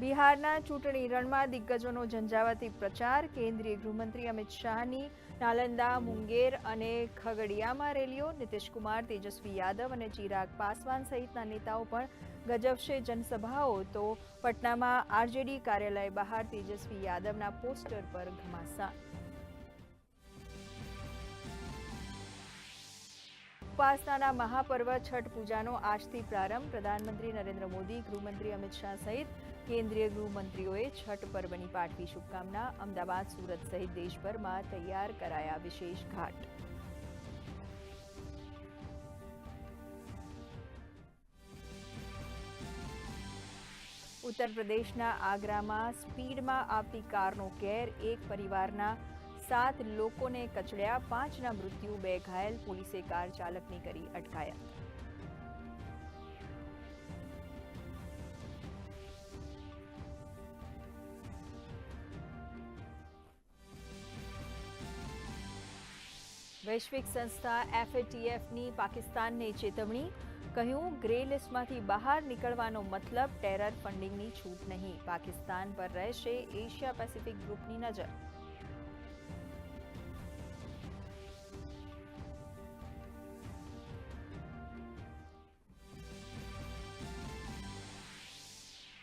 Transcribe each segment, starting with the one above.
બિહારના ચૂંટણી રણમાં દિગ્ગજોનો ઝંઝાવાતી પ્રચાર. કેન્દ્રીય ગૃહમંત્રી અમિત શાહની નાલંદા, મુંગેર અને ખગડિયામાં રેલીઓ. નીતિશકુમાર, તેજસ્વી યાદવ અને ચિરાગ પાસવાન સહિતના નેતાઓ પણ ગજવશે જનસભાઓ. તો પટનામાં આરજેડી કાર્યાલય બહાર તેજસ્વી યાદવના પોસ્ટર પર ઘમાસાન ઉપાસનાના મહાપર્વ છઠ પૂજાનો આજથી પ્રારંભ. પ્રધાનમંત્રી નરેન્દ્ર મોદી, ગૃહમંત્રી અમિત શાહ સહિત કેન્દ્રીય ગૃહમંત્રીઓએ છઠ પર્વની પાઠવી શુભકામના. અમદાવાદ, સુરત સહિત દેશભરમાં તૈયાર કરાયા વિશેષ ઘાટ. ઉત્તર પ્રદેશના આગ્રામાં સ્પીડમાં આવતી કારનો કેર. એક પરિવારના સાત લોકોને કચડ્યા પાંચના મૃત્યુ બે ઘાયલ પોલીસે કાર ચાલકની કરી અટકાયત વૈશ્વિક સંસ્થા એફએટીએફની પાકિસ્તાનને ચેતવણી કહ્યું ગ્રે લિસ્ટમાંથી બહાર નીકળવાનો મતલબ ટેરર ફંડિંગની છૂટ નહીં પાકિસ્તાન પર રહેશે એશિયા પેસિફિક ગ્રુપની નજર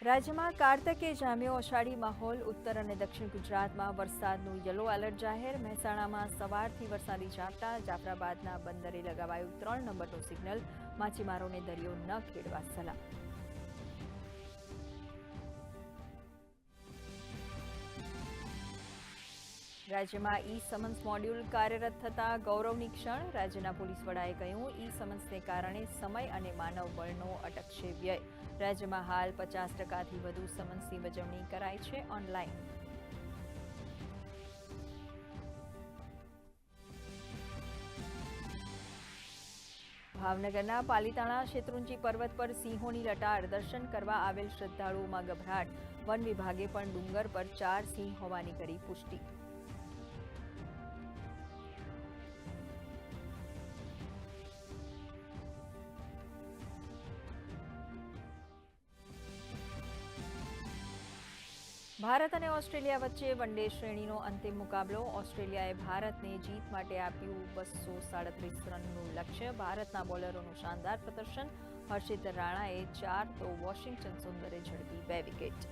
રાજ્યમાં કારતકે જામ્યો અષાઢી માહોલ. ઉત્તર અને દક્ષિણ ગુજરાતમાં વરસાદનું યલો એલર્ટ જાહેર. મહેસાણામાં સવારથી વરસાદી ઝાપટા. જાફરાબાદના બંદરે લગાવાયું ત્રણ નંબરનું સિગ્નલ. માછીમારોને દરિયો ન ખેડવા સલાહ. રાજ્યમાં ઈ સમન્સ મોડ્યુલ કાર્યરત થતા ગૌરવની ક્ષણ રાજ્યના પોલીસ વડાએ કહ્યું ઈ સમન્સને કારણે સમય અને માનવબળનો અટકશે વ્યય. રાજ્યમાં હાલ પચાસ ટકાથી વધુ સમન્સની વજવણી કરાય છે ઓનલાઈન. ભાવનગરના પાલીતાણા શેત્રુંજી પર્વત પર સિંહોની લટાર. દર્શન કરવા આવેલ શ્રદ્ધાળુઓમાં ગભરાટ. વન વિભાગે પણ ડુંગર પર ચાર સિંહ હોવાની કરી પુષ્ટિ. ભારત અને ઓસ્ટ્રેલિયા વચ્ચે વનડે શ્રેણીનો અંતિમ મુકાબલો. ઓસ્ટ્રેલિયાએ ભારતને જીત માટે આપ્યું બસો સાડત્રીસ રનનું લક્ષ્ય. ભારતના બોલરોનું શાનદાર પ્રદર્શન. હર્ષિત રાણાએ ચાર તો વોશિંગ્ટન સુંદરે ઝડપી બે વિકેટ.